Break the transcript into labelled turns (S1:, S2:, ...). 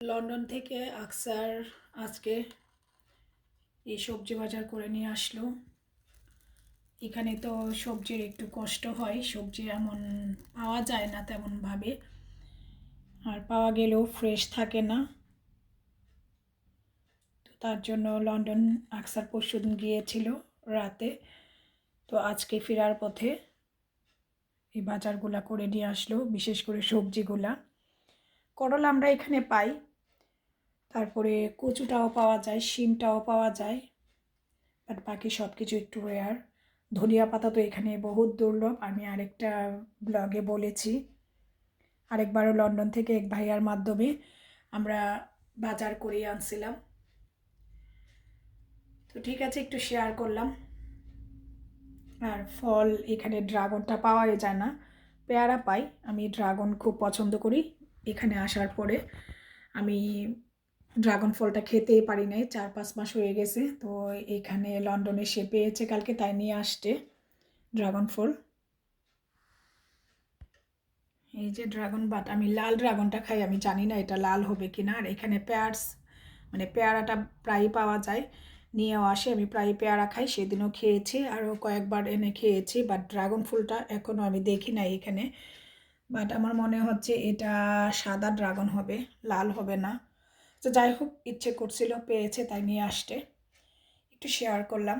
S1: London থেকে আকসার আজকে এই সবজি বাজার করে নিয়ে আসলো। এখানে তো সবজির একটু কষ্ট হয়, সবজি এমন পাওয়া যায় না তেমনভাবে। আর পাওয়া গেলেও ফ্রেশ থাকে না। তো তার জন্য লন্ডন আকসার পরশুদিন গিয়েছিল রাতে। তো আজকে ফেরার পথে এই বাজারগুলা করে নিয়ে আসলো, বিশেষ করে সবজিগুলা। করলা আমরা এখানে পাই। তারপরে কচুটাও পাওয়া যায়, শিমটাও পাওয়া যায় বাট বাকি সব কিছু একটু রেয়ার ধনিয়া পাতা তো এখানে বহুত দুর্লভ। আমি আরেকটা ব্লগে বলেছি, আরেকবারও লন্ডন থেকে এক ভাইয়ার মাধ্যমে আমরা বাজার করিয়ে আনছিলাম। তো ঠিক আছে, একটু শেয়ার করলাম। আর ফল এখানে ড্রাগনটা পাওয়াই যায় না, পেয়ারা পাই। আমি ড্রাগন খুব পছন্দ করি। এখানে আসার পরে আমি ড্রাগন ফলটা খেতেই পারি নাই, চার পাঁচ মাস হয়ে গেছে, তো এখানে লন্ডনে সে পেয়েছে কালকে, তাই নিয়ে আসতে ড্রাগন ফল। এই যে ড্রাগন বাট, আমি লাল ড্রাগনটা খাই, আমি জানি না এটা লাল হবে কি না আর এখানে পেয়ার্স মানে পেয়ারাটা প্রায়ই পাওয়া যায়, নিয়েও আসে, আমি প্রায় পেয়ারা খাই, সেদিনও খেয়েছি, আরও কয়েকবার এনে খেয়েছি, বাট ড্রাগন ফুলটা এখনও আমি দেখি নাই এখানে, বাট আমার মনে হচ্ছে এটা সাদা ড্রাগন হবে, লাল হবে না। তো যাই হোক ইচ্ছে করছিল পেয়েছে তাই নিয়ে আসতে। একটু শেয়ার করলাম।